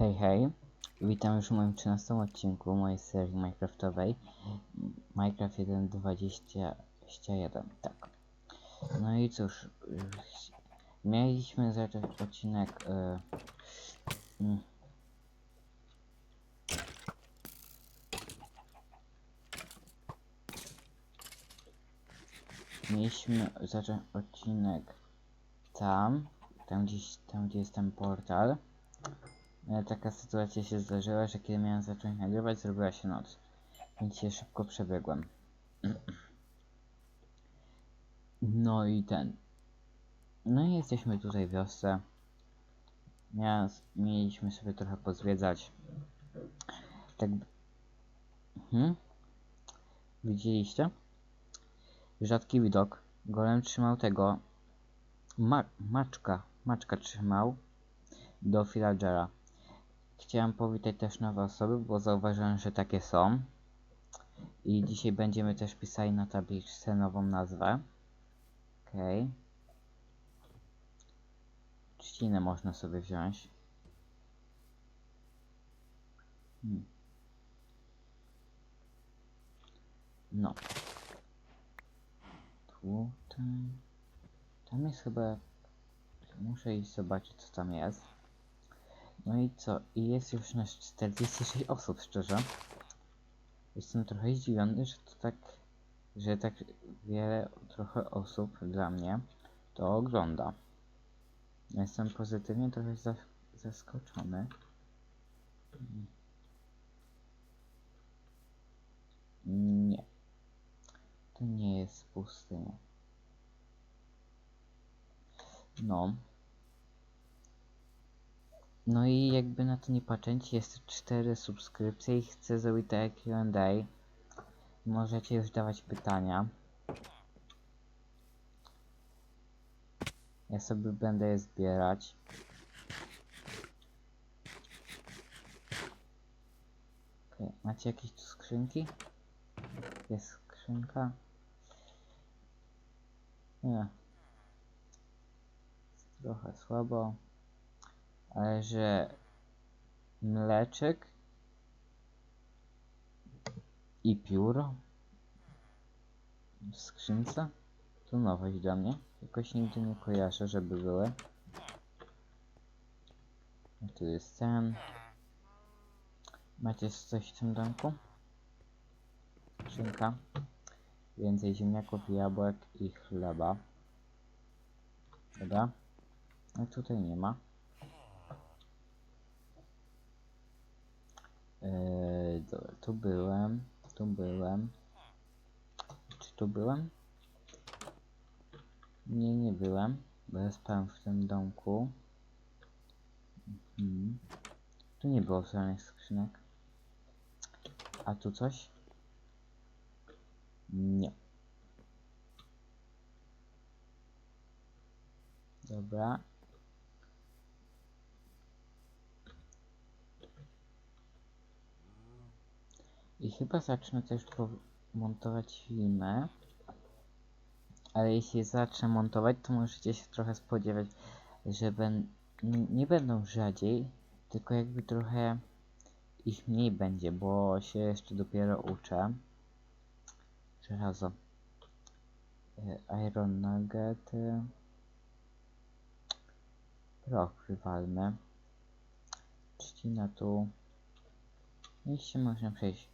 Hej, hej. Witam już w moim 13 odcinku mojej serii Minecraftowej. Minecraft 1.21, tak. No i cóż, mieliśmy zacząć odcinek... y, mm, Mieliśmy zacząć odcinek tam, tam gdzieś, tam gdzie jest ten portal. Ale taka sytuacja się zdarzyła, że kiedy miałem zacząć nagrywać, zrobiła się noc. Więc się szybko przebiegłem. No i ten. No i jesteśmy tutaj w wiosce. Mieliśmy sobie trochę pozwiedzać. Tak. Hmm? Widzieliście? Rzadki widok. Golem trzymał tego. Ma maczka. Maczka trzymał do villagera. Chciałem powitać też nowe osoby, bo zauważyłem, że takie są. I dzisiaj będziemy też pisali na tabliczce nową nazwę. Okay. Trzcinę można sobie wziąć. Hmm. No. Tutaj. Tam jest chyba... Muszę iść zobaczyć co tam jest. No i co? I jest już nas 46 osób, szczerze. Jestem trochę zdziwiony, że to tak... Że tak wiele, trochę osób dla mnie to ogląda. Jestem pozytywnie trochę zas zaskoczony. Nie. To nie jest pustynia. No. No i jakby na to nie patrzeć, jest 4 subskrypcje i chcę zrobić tak Q&A. Możecie już dawać pytania. Ja sobie będę je zbierać. Okay. Macie jakieś tu skrzynki? Jest skrzynka. Nie. Jest trochę słabo. Ale że mleczek i pióro w skrzynce to nowość dla mnie. Jakoś nigdy nie kojarzę, żeby były. Tu jest ten. Macie coś w tym domku? Skrzynka. Więcej ziemniaków, jabłek i chleba. Dobra. A tutaj nie ma. Eee, dobra, tu byłem, tu byłem. Czy tu byłem? Nie, nie byłem, bo ja spałem w tym domku. Mhm. Tu nie było żadnych skrzynek. A tu coś? Nie. Dobra. I chyba zacznę też montować filmy. Ale jeśli zacznę montować, to możecie się trochę spodziewać, że ben nie będą rzadziej, tylko jakby trochę ich mniej będzie, bo się jeszcze dopiero uczę. Żelazo. E, Iron Nugget. Proch wywalmy. Trzcina tu. I się można przejść.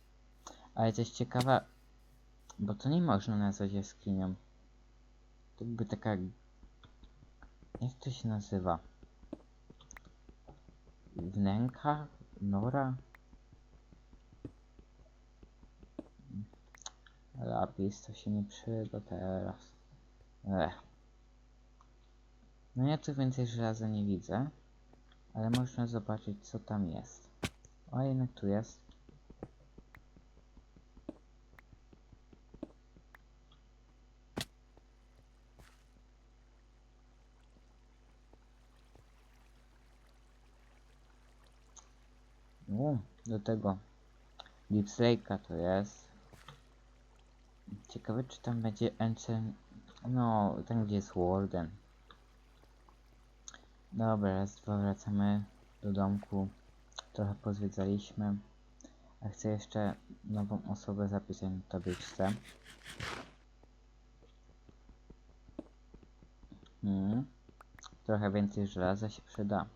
Ale coś ciekawe, bo to nie można nazwać jaskinią. To jakby taka... Jak to się nazywa? Wnęka? Nora? Lapis to się nie przyda teraz. Ech. No ja tu więcej żelaza nie widzę. Ale można zobaczyć co tam jest. O, jednak tu jest. U, do tego Deep Slake'a to jest. Ciekawe czy tam będzie Ancient... No, tam gdzie jest Warden. Dobra, raz, dwa, wracamy do domku. trochę pozwiedzaliśmy. A chcę jeszcze nową osobę zapisać na tabliczce. Hmm. Trochę więcej żelaza się przyda.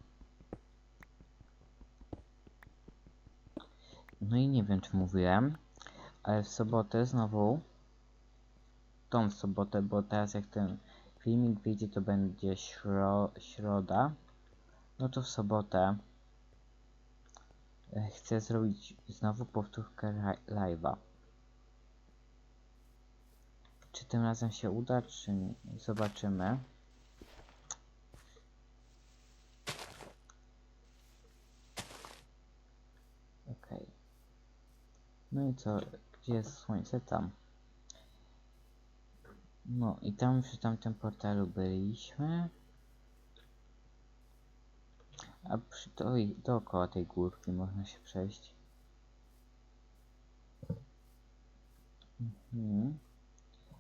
No i nie wiem czy mówiłem, ale w sobotę znowu, tą sobotę, bo teraz jak ten filmik wyjdzie to będzie śro środa, no to w sobotę e, chcę zrobić znowu powtórkę live'a. Czy tym razem się uda, czy nie? Zobaczymy. Okej. No i co? Gdzie jest słońce? Tam. No i tam przy tamtym portalu byliśmy. A przy do, dookoła tej górki można się przejść. Mhm.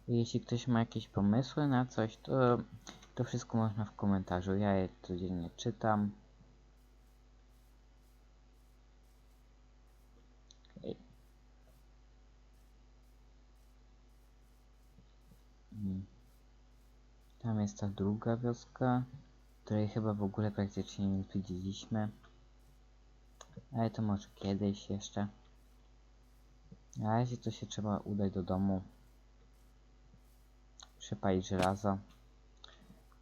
Jeśli ktoś ma jakieś pomysły na coś, to to wszystko można w komentarzu. Ja je codziennie czytam. Okej. Mm. Tam jest ta druga wioska, której chyba w ogóle praktycznie nie widzieliśmy. Ale to może kiedyś jeszcze. Na razie to się trzeba udać do domu. Przepalić żelazo.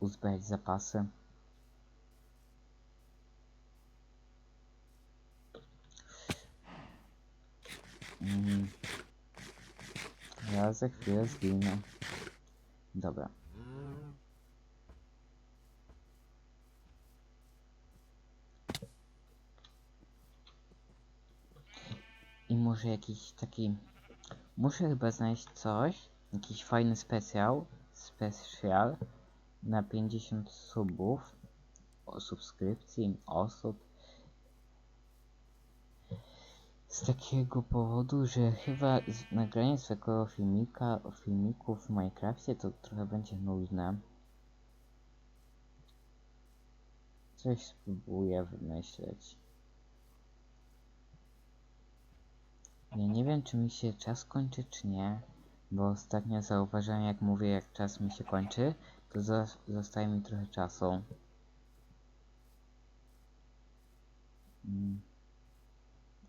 Uzbierać zapasy. Mm. Ja za chwilę zginę. Dobra. I może jakiś taki... Muszę chyba znaleźć coś, jakiś fajny specjal, specjal na 50 subów, o subskrypcji, osób. Z takiego powodu, że chyba nagranie swojego filmika, filmiku w Minecrafcie to trochę będzie nudne. Coś spróbuję wymyśleć. Ja nie wiem, czy mi się czas kończy, czy nie, bo ostatnio zauważyłem, jak mówię, jak czas mi się kończy, to zostaje mi trochę czasu. Mm.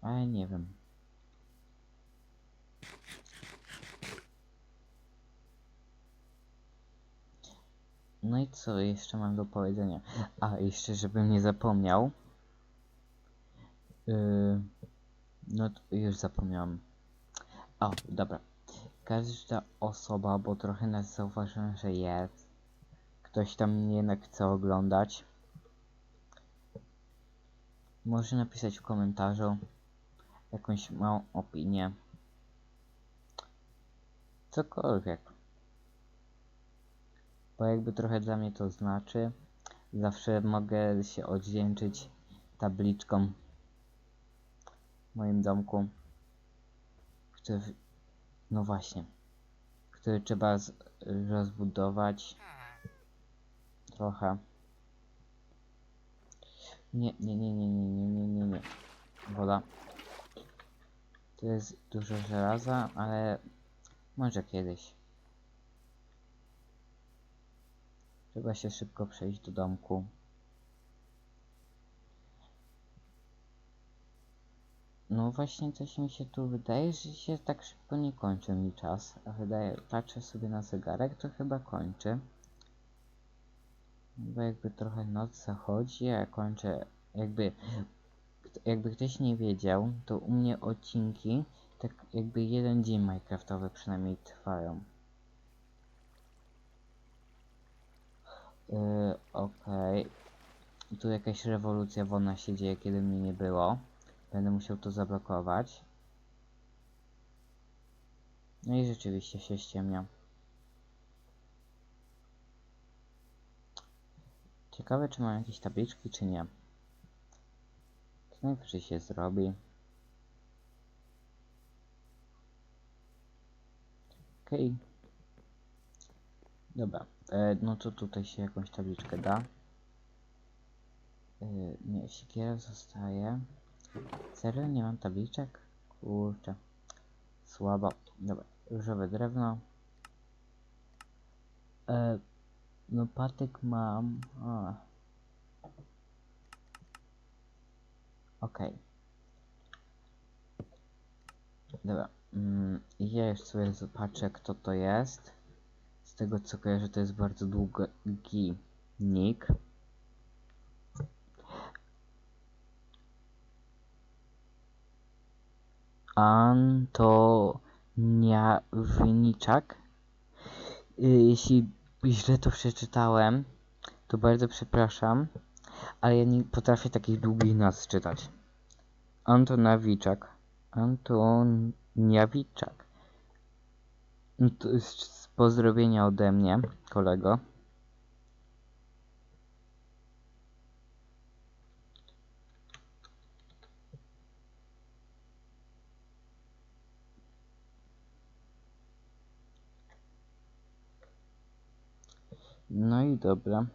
Ale nie wiem. No i co jeszcze mam do powiedzenia? A, jeszcze żebym nie zapomniał. Yy, no to już zapomniałem. O, dobra. Każda osoba, bo trochę nas zauważyłem, że jest. Ktoś tam jednak chce oglądać. Może napisać w komentarzu jakąś małą opinię. Cokolwiek. Bo jakby trochę dla mnie to znaczy. Zawsze mogę się odwdzięczyć tabliczką w moim domku. Który, no właśnie. Który trzeba rozbudować trochę. Nie, nie, nie, nie, nie, nie, nie, nie, nie. Woda. To jest dużo żelaza, ale może kiedyś. Trzeba się szybko przejść do domku. No właśnie coś mi się tu wydaje, że się tak szybko nie kończy mi czas. A wydaje, patrzę sobie na zegarek, to chyba kończy. Bo jakby trochę noc zachodzi, a kończę jakby jakby ktoś nie wiedział, to u mnie odcinki tak jakby jeden dzień Minecraftowy przynajmniej trwają. Yy, Okej. Tu jakaś rewolucja wonna się dzieje, kiedy mnie nie było. Będę musiał to zablokować. No i rzeczywiście się ściemnia. Ciekawe, czy mam jakieś tabliczki, czy nie. To najwyżej się zrobi. Okej. Dobra, e, no to tutaj się jakąś tabliczkę da. E, nie, siekiera zostaje. Serio? Nie mam tabliczek? Kurczę. Słabo. Dobra, różowe drewno. E, no patyk mam. Okej. Dobra. Mm, ja już sobie zobaczę kto to jest. Z tego co kojarzę to jest bardzo długi nick. Antoniawniczak. Y, Jeśli źle to przeczytałem, to bardzo przepraszam, ale ja nie potrafię takich długich nazw czytać. Antonawiczak. Antoniawiczak. No To jest pozdrowienia ode mnie, kolego. No i dobra.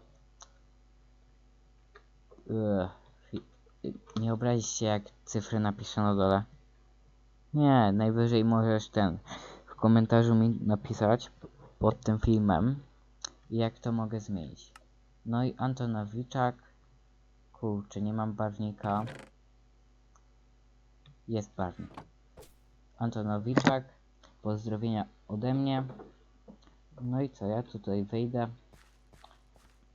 Nie obrazić się jak cyfry napiszę na dole. Nie, najwyżej możesz ten w komentarzu mi napisać pod tym filmem jak to mogę zmienić. No i Antonowiczak. Kurczę, nie mam barwnika. Jest barwnik. Antonowiczak. Pozdrowienia ode mnie. No i co, ja tutaj wyjdę.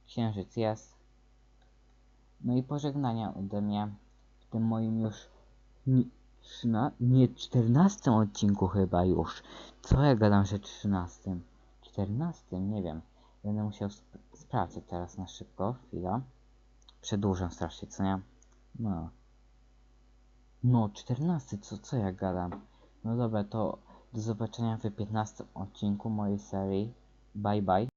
Księżyc jest. No i pożegnania ode mnie w tym moim już nie, nie 14 odcinku chyba już. Co ja gadam, że 13? 14? Nie wiem. Będę musiał sp sprawdzić teraz na szybko. Chwila. Przedłużam strasznie, co nie? No. No, 14, co, co ja gadam? No dobra, to do zobaczenia w 15 odcinku mojej serii. Bye bye.